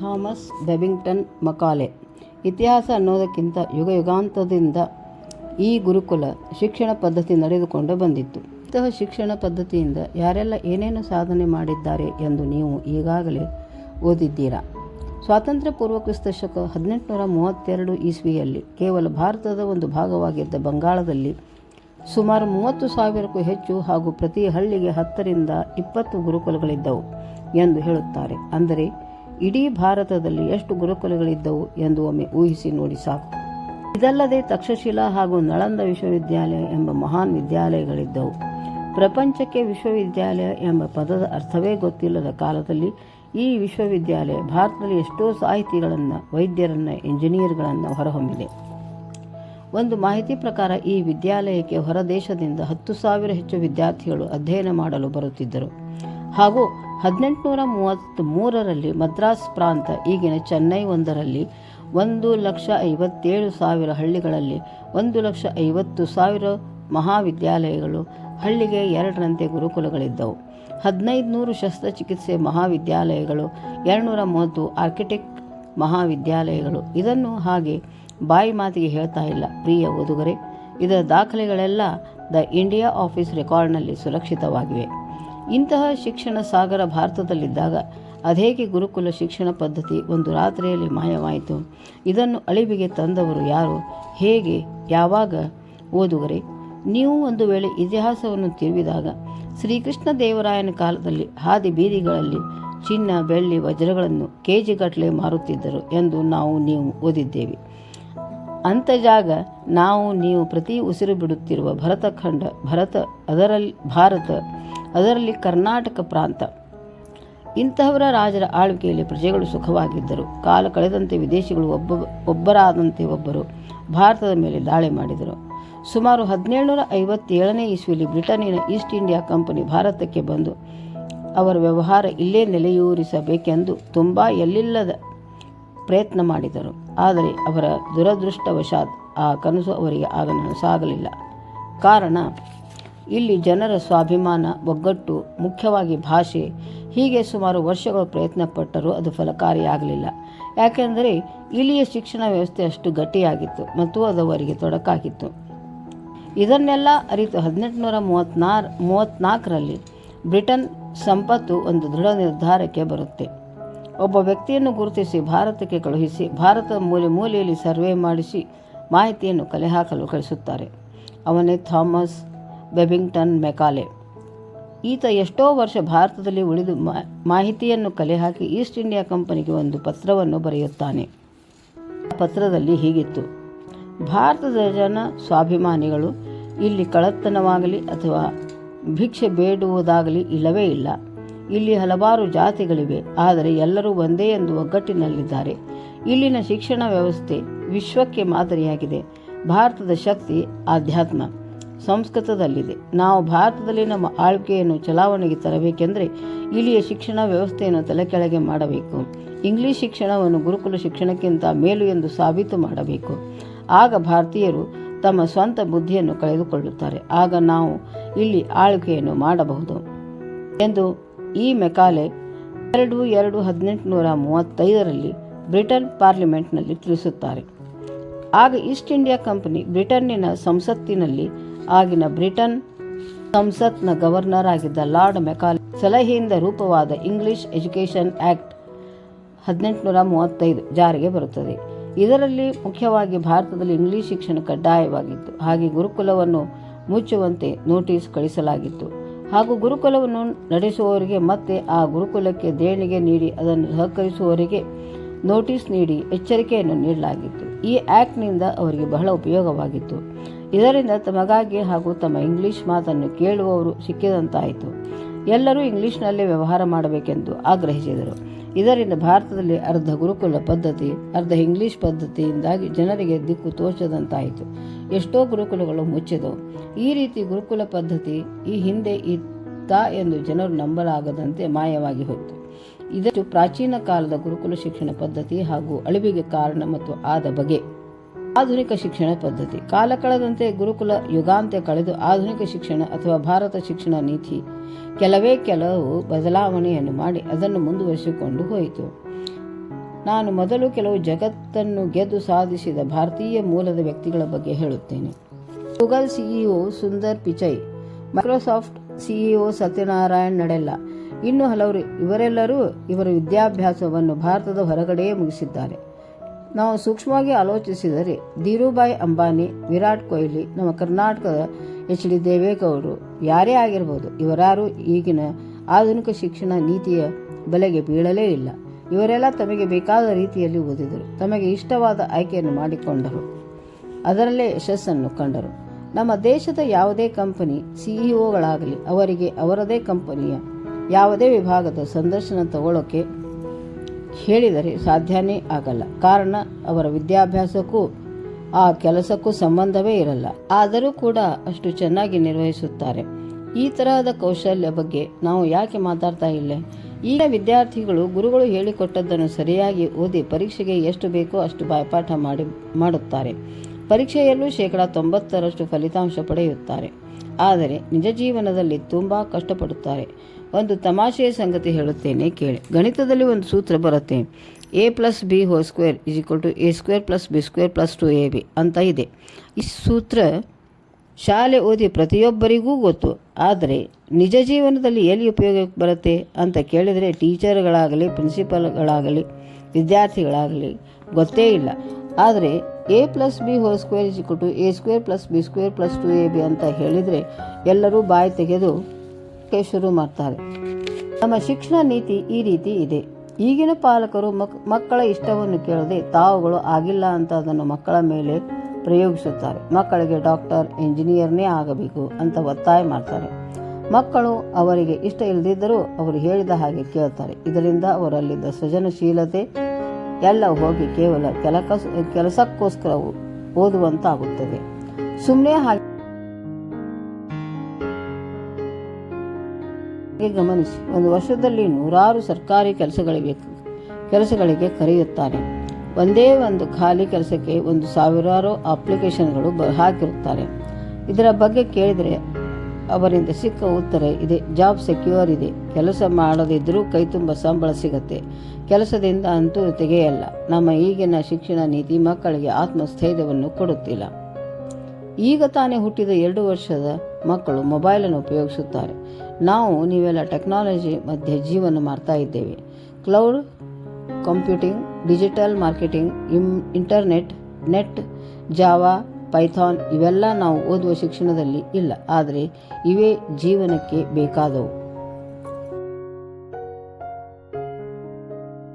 Thomas ಬೆಬಿಂಗ್ಟನ್ Macaulay. ಇತಿಹಾಸ ಅನ್ನೋದಕ್ಕಿಂತ ಯುಗ ಯುಗಾಂತದಿಂದ ಈ ಗುರುಕುಲ ಶಿಕ್ಷಣ ಪದ್ಧತಿ ನಡೆದುಕೊಂಡು ಬಂದಿತ್ತು. ಇಂತಹ ಶಿಕ್ಷಣ ಪದ್ಧತಿಯಿಂದ ಯಾರೆಲ್ಲ ಏನೇನು ಸಾಧನೆ ಮಾಡಿದ್ದಾರೆ ಎಂದು ನೀವು ಈಗಾಗಲೇ ಓದಿದ್ದೀರಾ? ಸ್ವಾತಂತ್ರ್ಯ ಪೂರ್ವ ಕ್ರಿಸ್ತ ಶಕ ಹದಿನೆಂಟುನೂರ ಮೂವತ್ತೆರಡು ಇಸ್ವಿಯಲ್ಲಿ ಕೇವಲ ಭಾರತದ ಒಂದು ಭಾಗವಾಗಿದ್ದ ಬಂಗಾಳದಲ್ಲಿ ಸುಮಾರು ಮೂವತ್ತು ಸಾವಿರಕ್ಕೂ ಹೆಚ್ಚು ಹಾಗೂ ಪ್ರತಿ ಹಳ್ಳಿಗೆ ಹತ್ತರಿಂದ ಇಪ್ಪತ್ತು ಗುರುಕುಲಗಳಿದ್ದವು ಎಂದು ಹೇಳುತ್ತಾರೆ. ಅಂದರೆ ಇಡೀ ಭಾರತದಲ್ಲಿ ಎಷ್ಟು ಗುರುಕುಲಗಳಿದ್ದವು ಎಂದು ಒಮ್ಮೆ ಊಹಿಸಿ ನೋಡಿ ಸಾಕು. ಇದಲ್ಲದೆ ತಕ್ಷಶಿಲಾ ಹಾಗೂ ನಳಂದ ವಿಶ್ವವಿದ್ಯಾಲಯ ಎಂಬ ಮಹಾನ್ ವಿದ್ಯಾಲಯಗಳಿದ್ದವು. ಪ್ರಪಂಚಕ್ಕೆ ವಿಶ್ವವಿದ್ಯಾಲಯ ಎಂಬ ಪದದ ಅರ್ಥವೇ ಗೊತ್ತಿಲ್ಲದ ಕಾಲದಲ್ಲಿ ಈ ವಿಶ್ವವಿದ್ಯಾಲಯ ಭಾರತದಲ್ಲಿ ಎಷ್ಟೋ ಸಾಹಿತಿಗಳನ್ನು, ವೈದ್ಯರನ್ನು ಇಂಜಿನಿಯರ್ಗಳನ್ನು ಹೊರಹೊಮ್ಮಿದೆ. ಒಂದು ಮಾಹಿತಿ ಪ್ರಕಾರ ಈ ವಿದ್ಯಾಲಯಕ್ಕೆ ಹೊರದೇಶದಿಂದ ಹತ್ತು ಸಾವಿರ ಹೆಚ್ಚು ವಿದ್ಯಾರ್ಥಿಗಳು ಅಧ್ಯಯನ ಮಾಡಲು ಬರುತ್ತಿದ್ದರು. ಹಾಗೂ ಹದಿನೆಂಟುನೂರ ಮೂವತ್ತ್ ಮೂರರಲ್ಲಿ ಮದ್ರಾಸ್ ಪ್ರಾಂತ, ಈಗಿನ ಚೆನ್ನೈ ಒಂದರಲ್ಲಿ ಒಂದು ಲಕ್ಷ ಐವತ್ತೇಳು ಸಾವಿರ ಹಳ್ಳಿಗಳಲ್ಲಿ ಒಂದು ಲಕ್ಷ ಐವತ್ತು ಸಾವಿರ ಮಹಾವಿದ್ಯಾಲಯಗಳು, ಹಳ್ಳಿಗೆ ಎರಡರಂತೆ ಗುರುಕುಲಗಳಿದ್ದವು. ಹದಿನೈದು ನೂರು ಶಸ್ತ್ರಚಿಕಿತ್ಸೆ ಮಹಾವಿದ್ಯಾಲಯಗಳು ಎರಡುನೂರ ಮೂವತ್ತು ಆರ್ಕಿಟೆಕ್ಟ್ ಮಹಾವಿದ್ಯಾಲಯಗಳು. ಇದನ್ನು ಹಾಗೆ ಬಾಯಿ ಮಾತಿಗೆ ಹೇಳ್ತಾ ಇಲ್ಲ. ಪ್ರಿಯ ಓದುಗರೆ, ಇದರ ದಾಖಲೆಗಳೆಲ್ಲ ದ ಇಂಡಿಯಾ ಆಫೀಸ್ ರೆಕಾರ್ಡ್ನಲ್ಲಿ ಸುರಕ್ಷಿತವಾಗಿವೆ. ಇಂತಹ ಶಿಕ್ಷಣ ಸಾಗರ ಭಾರತದಲ್ಲಿದ್ದಾಗ ಅದೇಕೆ ಗುರುಕುಲ ಶಿಕ್ಷಣ ಪದ್ಧತಿ ಒಂದು ರಾತ್ರಿಯಲ್ಲಿ ಮಾಯವಾಯಿತು? ಇದನ್ನು ಅಳಿವಿಗೆ ತಂದವರು ಯಾರು? ಹೇಗೆ? ಯಾವಾಗ? ಓದುಗರೆ, ನೀವು ಒಂದು ವೇಳೆ ಇತಿಹಾಸವನ್ನು ತಿರುವಿದಾಗ ಶ್ರೀಕೃಷ್ಣ ದೇವರಾಯನ ಕಾಲದಲ್ಲಿ ಹಾದಿ ಬೀದಿಗಳಲ್ಲಿ ಚಿನ್ನ, ಬೆಳ್ಳಿ, ವಜ್ರಗಳನ್ನು ಕೆಜಿಗಟ್ಟಲೆ ಮಾರುತ್ತಿದ್ದರು ಎಂದು ನಾವು ನೀವು ಓದಿದ್ದೇವೆ. ಅಂಥ ಜಾಗ ನಾವು ನೀವು ಪ್ರತಿ ಉಸಿರು ಬಿಡುತ್ತಿರುವ ಭರತಖಂಡ, ಭರತ ಅದರಲ್ಲಿ ಭಾರತ ಅದರಲ್ಲಿ ಕರ್ನಾಟಕ ಪ್ರಾಂತ. ಇಂತಹವರ ರಾಜರ ಆಳ್ವಿಕೆಯಲ್ಲಿ ಪ್ರಜೆಗಳು ಸುಖವಾಗಿದ್ದರು. ಕಾಲ ಕಳೆದಂತೆ ವಿದೇಶಿಗಳು ಒಬ್ಬ, ಒಬ್ಬರಾದಂತೆ ಒಬ್ಬರು ಭಾರತದ ಮೇಲೆ ದಾಳಿ ಮಾಡಿದರು. ಸುಮಾರು ಹದಿನೇಳುನೂರ ಐವತ್ತೇಳನೇ ಇಸ್ವಿಯಲ್ಲಿ ಬ್ರಿಟನ್ನಿನ ಈಸ್ಟ್ ಇಂಡಿಯಾ ಕಂಪನಿ ಭಾರತಕ್ಕೆ ಬಂದು ಅವರ ವ್ಯವಹಾರ ಇಲ್ಲೇ ನೆಲೆಯೂರಿಸಬೇಕೆಂದು ತುಂಬ ಎಲ್ಲಿಲ್ಲದ ಪ್ರಯತ್ನ ಮಾಡಿದರು. ಆದರೆ ಅವರ ದುರದೃಷ್ಟವಶಾತ್ ಆ ಕನಸು ಅವರಿಗೆ ಆಗ ನನಸಾಗಲಿಲ್ಲ ಕಾರಣ ಇಲ್ಲಿ ಜನರ ಸ್ವಾಭಿಮಾನ, ಒಗ್ಗಟ್ಟು, ಮುಖ್ಯವಾಗಿ ಭಾಷೆ, ಹೀಗೆ ಸುಮಾರು ವರ್ಷಗಳು ಪ್ರಯತ್ನಪಟ್ಟರೂ ಅದು ಫಲಕಾರಿಯಾಗಲಿಲ್ಲ. ಯಾಕೆಂದರೆ ಇಲ್ಲಿಯ ಶಿಕ್ಷಣ ವ್ಯವಸ್ಥೆ ಅಷ್ಟು ಗಟ್ಟಿಯಾಗಿತ್ತು ಮತ್ತು ಅದು ತೊಡಕಾಗಿತ್ತು. ಇದನ್ನೆಲ್ಲ ಅರಿತು ಹದಿನೆಂಟುನೂರ ಮೂವತ್ನಾರು ಮೂವತ್ತ್ನಾಲ್ಕರಲ್ಲಿ ಬ್ರಿಟನ್ ಸಂಪತ್ತು ಒಂದು ದೃಢ ನಿರ್ಧಾರಕ್ಕೆ ಬರುತ್ತೆ. ಒಬ್ಬ ವ್ಯಕ್ತಿಯನ್ನು ಗುರುತಿಸಿ ಭಾರತಕ್ಕೆ ಕಳುಹಿಸಿ ಭಾರತದ ಮೂಲೆ ಮೂಲೆಯಲ್ಲಿ ಸರ್ವೆ ಮಾಡಿಸಿ ಮಾಹಿತಿಯನ್ನು ಕಲೆ ಹಾಕಲು ಕಳಿಸುತ್ತಾರೆ. ಅವನೇ ಥಾಮಸ್ ಬೆಬಿಂಗ್ಟನ್ ಮೆಕಾಲೆ. ಈತ ಎಷ್ಟೋ ವರ್ಷ ಭಾರತದಲ್ಲಿ ಉಳಿದು ಮಾಹಿತಿಯನ್ನು ಕಲೆಹಾಕಿ ಈಸ್ಟ್ ಇಂಡಿಯಾ ಕಂಪನಿಗೆ ಒಂದು ಪತ್ರವನ್ನು ಬರೆಯುತ್ತಾನೆ. ಪತ್ರದಲ್ಲಿ ಹೀಗಿತ್ತು. ಭಾರತದ ಜನ ಸ್ವಾಭಿಮಾನಿಗಳು ಇಲ್ಲಿ ಕಳತನವಾಗಲಿ ಅಥವಾ ಭಿಕ್ಷೆ ಬೇಡುವುದಾಗಲಿ ಇಲ್ಲವೇ ಇಲ್ಲ. ಇಲ್ಲಿ ಹಲವಾರು ಜಾತಿಗಳಿವೆ, ಆದರೆ ಎಲ್ಲರೂ ಒಂದೇ ಎಂದು ಒಗ್ಗಟ್ಟಿನಲ್ಲಿದ್ದಾರೆ. ಇಲ್ಲಿನ ಶಿಕ್ಷಣ ವ್ಯವಸ್ಥೆ ವಿಶ್ವಕ್ಕೆ ಮಾದರಿಯಾಗಿದೆ. ಭಾರತದ ಶಕ್ತಿ ಆಧ್ಯಾತ್ಮ. ಸಂಸ್ಕೃತದಲ್ಲಿದೆ. ನಾವು ಭಾರತದಲ್ಲಿ ನಮ್ಮ ಆಳ್ಕೆಯನ್ನು ಚಲಾವಣೆಗೆ ತರಬೇಕೆಂದರೆ ಇಲ್ಲಿಯ ಶಿಕ್ಷಣ ವ್ಯವಸ್ಥೆಯನ್ನು ತಲೆಕೆಳಗೆ ಮಾಡಬೇಕು. ಇಂಗ್ಲಿಷ್ ಶಿಕ್ಷಣವನ್ನು ಗುರುಕುಲ ಶಿಕ್ಷಣಕ್ಕಿಂತ ಮೇಲು ಎಂದು ಸಾಬೀತು ಮಾಡಬೇಕು. ಆಗ ಭಾರತೀಯರು ತಮ್ಮ ಸ್ವಂತ ಬುದ್ಧಿಯನ್ನು ಕಳೆದುಕೊಳ್ಳುತ್ತಾರೆ. ಆಗ ನಾವು ಇಲ್ಲಿ ಆಳ್ಕೆಯನ್ನು ಮಾಡಬಹುದು ಎಂದು ಈ ಮೆಕಾಲೆ ಎರಡು ಎರಡು ಹದಿನೆಂಟುನೂರ ಮೂವತ್ತೈದರಲ್ಲಿ ಬ್ರಿಟನ್ ಪಾರ್ಲಿಮೆಂಟ್ನಲ್ಲಿ ತಿಳಿಸುತ್ತಾರೆ. ಆಗ ಈಸ್ಟ್ ಇಂಡಿಯಾ ಕಂಪನಿ ಬ್ರಿಟನ್ನಿನ ಸಂಸತ್ತಿನಲ್ಲಿ ಆಗಿನ ಬ್ರಿಟನ್ ಸಂಸತ್ನ ಗವರ್ನರ್ ಆಗಿದ್ದ ಲಾರ್ಡ್ ಮೆಕಾಲ್ ಸಲಹೆಯಿಂದ ರೂಪವಾದ ಇಂಗ್ಲಿಷ್ ಎಜುಕೇಷನ್ ಆ್ಯಕ್ಟ್ ಹದಿನೆಂಟುನೂರ ಮೂವತ್ತೈದು ಜಾರಿಗೆ ಬರುತ್ತದೆ. ಇದರಲ್ಲಿ ಮುಖ್ಯವಾಗಿ ಭಾರತದಲ್ಲಿ ಇಂಗ್ಲಿಷ್ ಶಿಕ್ಷಣ ಕಡ್ಡಾಯವಾಗಿತ್ತು. ಹಾಗೆ ಗುರುಕುಲವನ್ನು ಮುಚ್ಚುವಂತೆ ನೋಟಿಸ್ ಕಳಿಸಲಾಗಿತ್ತು. ಹಾಗೂ ಗುರುಕುಲವನ್ನು ನಡೆಸುವವರಿಗೆ ಮತ್ತೆ ಆ ಗುರುಕುಲಕ್ಕೆ ದೇಣಿಗೆ ನೀಡಿ ಅದನ್ನು ಸಹಕರಿಸುವವರಿಗೆ ನೋಟಿಸ್ ನೀಡಿ ಎಚ್ಚರಿಕೆಯನ್ನು ನೀಡಲಾಗಿತ್ತು. ಈ ಆ್ಯಕ್ಟ್ನಿಂದ ಅವರಿಗೆ ಬಹಳ ಉಪಯೋಗವಾಗಿತ್ತು. ಇದರಿಂದ ತಮಗಾಗಿ ಹಾಗೂ ತಮ್ಮ ಇಂಗ್ಲಿಷ್ ಮಾತನ್ನು ಕೇಳುವವರು ಸಿಕ್ಕಿದಂತಾಯಿತು. ಎಲ್ಲರೂ ಇಂಗ್ಲಿಷ್ನಲ್ಲೇ ವ್ಯವಹಾರ ಮಾಡಬೇಕೆಂದು ಆಗ್ರಹಿಸಿದರು. ಇದರಿಂದ ಭಾರತದಲ್ಲಿ ಅರ್ಧ ಗುರುಕುಲ ಪದ್ಧತಿ, ಅರ್ಧ ಇಂಗ್ಲಿಷ್ ಪದ್ಧತಿಯಿಂದಾಗಿ ಜನರಿಗೆ ದಿಕ್ಕು ತೋಚದಂತಾಯಿತು. ಎಷ್ಟೋ ಗುರುಕುಲಗಳು ಮುಚ್ಚಿದವು. ಈ ರೀತಿ ಗುರುಕುಲ ಪದ್ಧತಿ ಈ ಹಿಂದೆ ಇತ್ತ ಎಂದು ಜನರು ನಂಬಲಾಗದಂತೆ ಮಾಯವಾಗಿ ಹೋಯಿತು. ಇದಷ್ಟು ಪ್ರಾಚೀನ ಕಾಲದ ಗುರುಕುಲ ಶಿಕ್ಷಣ ಪದ್ಧತಿ ಹಾಗೂ ಅಳಿವಿಗೆ ಕಾರಣ ಮತ್ತು ಆದ ಬಗೆ. ಆಧುನಿಕ ಶಿಕ್ಷಣ ಪದ್ಧತಿ. ಕಾಲ ಕಳೆದಂತೆ ಗುರುಕುಲ ಯುಗಾಂತ್ಯ ಕಳೆದು ಆಧುನಿಕ ಶಿಕ್ಷಣ ಅಥವಾ ಭಾರತ ಶಿಕ್ಷಣ ನೀತಿ ಕೆಲವೇ ಕೆಲವು ಬದಲಾವಣೆಯನ್ನು ಮಾಡಿ ಅದನ್ನು ಮುಂದುವರಿಸಿಕೊಂಡು ಹೋಯಿತು. ನಾನು ಮೊದಲು ಕೆಲವು ಜಗತ್ತನ್ನು ಗೆದ್ದು ಸಾಧಿಸಿದ ಭಾರತೀಯ ಮೂಲದ ವ್ಯಕ್ತಿಗಳ ಬಗ್ಗೆ ಹೇಳುತ್ತೇನೆ. Google CEO Sundar Pichai Microsoft CEO Satyanarayan Nadella, ಇನ್ನು ಹಲವರು ಇವರೆಲ್ಲರೂ ಇವರ ವಿದ್ಯಾಭ್ಯಾಸವನ್ನು ಭಾರತದ ಹೊರಗಡೆಯೇ ಮುಗಿಸಿದ್ದಾರೆ. ನಾವು ಸೂಕ್ಷ್ಮವಾಗಿ ಆಲೋಚಿಸಿದರೆ ಧೀರುಭಾಯಿ ಅಂಬಾನಿ, ವಿರಾಟ್ ಕೊಹ್ಲಿ, ನಮ್ಮ ಕರ್ನಾಟಕದ ಎಚ್ ಡಿ ದೇವೇಗೌಡರು ಯಾರೇ ಆಗಿರ್ಬೋದು ಇವರಾರು ಈಗಿನ ಆಧುನಿಕ ಶಿಕ್ಷಣ ನೀತಿಯ ಬಲೆಗೆ ಬೀಳಲೇ ಇಲ್ಲ. ಇವರೆಲ್ಲ ತಮಗೆ ಬೇಕಾದ ರೀತಿಯಲ್ಲಿ ಓದಿದರು. ತಮಗೆ ಇಷ್ಟವಾದ ಆಯ್ಕೆಯನ್ನು ಮಾಡಿಕೊಂಡರು. ಅದರಲ್ಲೇ ಯಶಸ್ಸನ್ನು ಕಂಡರು. ನಮ್ಮ ದೇಶದ ಯಾವುದೇ ಕಂಪನಿ ಸಿಇಒಗಳಾಗಲಿ ಅವರಿಗೆ ಅವರದೇ ಕಂಪನಿಯ ಯಾವುದೇ ವಿಭಾಗದ ಸಂದರ್ಶನ ತಗೊಳ್ಳೋಕೆ ಹೇಳಿದರೆ ಸಾಧ್ಯನೇ ಆಗಲ್ಲ. ಕಾರಣ, ಅವರ ವಿದ್ಯಾಭ್ಯಾಸಕ್ಕೂ ಆ ಕೆಲಸಕ್ಕೂ ಸಂಬಂಧವೇ ಇರಲ್ಲ. ಆದರೂ ಕೂಡ ಅಷ್ಟು ಚೆನ್ನಾಗಿ ನಿರ್ವಹಿಸುತ್ತಾರೆ. ಈ ತರಹದ ಕೌಶಲ್ಯ ಬಗ್ಗೆ ನಾವು ಯಾಕೆ ಮಾತಾಡ್ತಾ ಇಲ್ಲ? ಈಗ ವಿದ್ಯಾರ್ಥಿಗಳು ಗುರುಗಳು ಹೇಳಿಕೊಟ್ಟದ್ದನ್ನು ಸರಿಯಾಗಿ ಓದಿ ಪರೀಕ್ಷೆಗೆ ಎಷ್ಟು ಬೇಕೋ ಅಷ್ಟು ಬಾಯ್ಪಾಠ ಮಾಡಿ, ಮಾಡುತ್ತಾರೆ. ಪರೀಕ್ಷೆಯಲ್ಲೂ ಶೇಕಡ ತೊಂಬತ್ತರಷ್ಟು ಫಲಿತಾಂಶ ಪಡೆಯುತ್ತಾರೆ. ಆದರೆ ನಿಜ ಜೀವನದಲ್ಲಿ ತುಂಬ ಕಷ್ಟಪಡುತ್ತಾರೆ. ಒಂದು ತಮಾಷೆಯ ಸಂಗತಿ ಹೇಳುತ್ತೇನೆ, ಕೇಳಿ. ಗಣಿತದಲ್ಲಿ ಒಂದು ಸೂತ್ರ ಬರುತ್ತೆ A plus B whole square is equal to A square plus B square plus two A B ಅಂತ ಇದೆ. ಈ ಸೂತ್ರ ಶಾಲೆ ಓದಿ ಪ್ರತಿಯೊಬ್ಬರಿಗೂ ಗೊತ್ತು. ಆದರೆ ನಿಜ ಜೀವನದಲ್ಲಿ ಎಲ್ಲಿ ಉಪಯೋಗಕ್ಕೆ ಬರುತ್ತೆ ಅಂತ ಕೇಳಿದರೆ ಟೀಚರ್ಗಳಾಗಲಿ, ಪ್ರಿನ್ಸಿಪಲ್ಗಳಾಗಲಿ, ವಿದ್ಯಾರ್ಥಿಗಳಾಗಲಿ ಗೊತ್ತೇ ಇಲ್ಲ. ಆದರೆ A plus B whole square is to A square plus B square plus two A B ಅಂತ ಹೇಳಿದರೆ ಎಲ್ಲರೂ ಬಾಯಿ ತೆಗೆದು ಕೆ ಶುರು ಮಾಡ್ತಾರೆ. ನಮ್ಮ ಶಿಕ್ಷಣ ನೀತಿ ಈ ರೀತಿ ಇದೆ. ಈಗಿನ ಪಾಲಕರು ಮಕ್, ಮಕ್ಕಳ ಇಷ್ಟವನ್ನು ಕೇಳದೆ ತಾವುಗಳು ಆಗಿಲ್ಲ ಅಂತ ಅದನ್ನು ಮಕ್ಕಳ ಮೇಲೆ ಪ್ರಯೋಗಿಸುತ್ತಾರೆ. ಮಕ್ಕಳಿಗೆ ಡಾಕ್ಟರ್, ಇಂಜಿನಿಯರ್ನೇ ಆಗಬೇಕು ಅಂತ ಒತ್ತಾಯ ಮಾಡ್ತಾರೆ. ಮಕ್ಕಳು ಅವರಿಗೆ ಇಷ್ಟ ಇಲ್ಲದಿದ್ದರೂ ಅವರು ಹೇಳಿದ ಹಾಗೆ ಕೇಳ್ತಾರೆ. ಇದರಿಂದ ಅವರಲ್ಲಿದ್ದ ಸೃಜನಶೀಲತೆ ಎಲ್ಲ ಹೋಗಿ ಕೇವಲ ಕೆಲಕ ಕೆಲಸಕ್ಕೋಸ್ಕರ ಓದುವಂತಾಗುತ್ತದೆ. ಸುಮ್ಮನೆ ಹಾಗೆ ಗಮನಿಸಿ. ಒಂದು ವರ್ಷದಲ್ಲಿ ನೂರಾರು ಸರ್ಕಾರಿ ಕೆಲಸಗಳಿಗೆ ಕೆಲಸಗಳಿಗೆ ಕರೆಯುತ್ತಾರೆ. ಒಂದೇ ಒಂದು ಖಾಲಿ ಕೆಲಸಕ್ಕೆ ಒಂದು ಸಾವಿರಾರು ಅಪ್ಲಿಕೇಶನ್ಗಳು ಬ, ಹಾಕಿರುತ್ತಾರೆ. ಇದರ ಬಗ್ಗೆ ಕೇಳಿದರೆ ಅವರಿಂದ ಸಿಕ್ಕ ಉತ್ತರ ಇದೆ. ಜಾಬ್ ಸೆಕ್ಯೂರ್ ಇದೆ. ಕೆಲಸ ಮಾಡದಿದ್ದರೂ ಕೈ ತುಂಬ ಸಂಬಳ ಸಿಗತ್ತೆ. ಕೆಲಸದಿಂದ ಅಂತೂ ತೆಗೆಯಲ್ಲ. ನಮ್ಮ ಈಗಿನ ಶಿಕ್ಷಣ ನೀತಿ ಮಕ್ಕಳಿಗೆ ಆತ್ಮಸ್ಥೈರ್ಯವನ್ನು ಕೊಡುತ್ತಿಲ್ಲ. ಈಗ ತಾನೇ ಹುಟ್ಟಿದ ಎರಡು ವರ್ಷದ ಮಕ್ಕಳು ಮೊಬೈಲನ್ನು ಉಪಯೋಗಿಸುತ್ತಾರೆ. ನಾವು ನೀವೆಲ್ಲ ಟೆಕ್ನಾಲಜಿ ಮಧ್ಯೆ ಜೀವನ ಮಾಡ್ತಾ ಇದ್ದೇವೆ. Cloud computing, digital marketing um internet, net, Java, Python ಇವೆಲ್ಲ ನಾವು ಓದುವ ಶಿಕ್ಷಣದಲ್ಲಿ ಇಲ್ಲ. ಆದರೆ ಇವೇ ಜೀವನಕ್ಕೆ ಬೇಕಾದವು.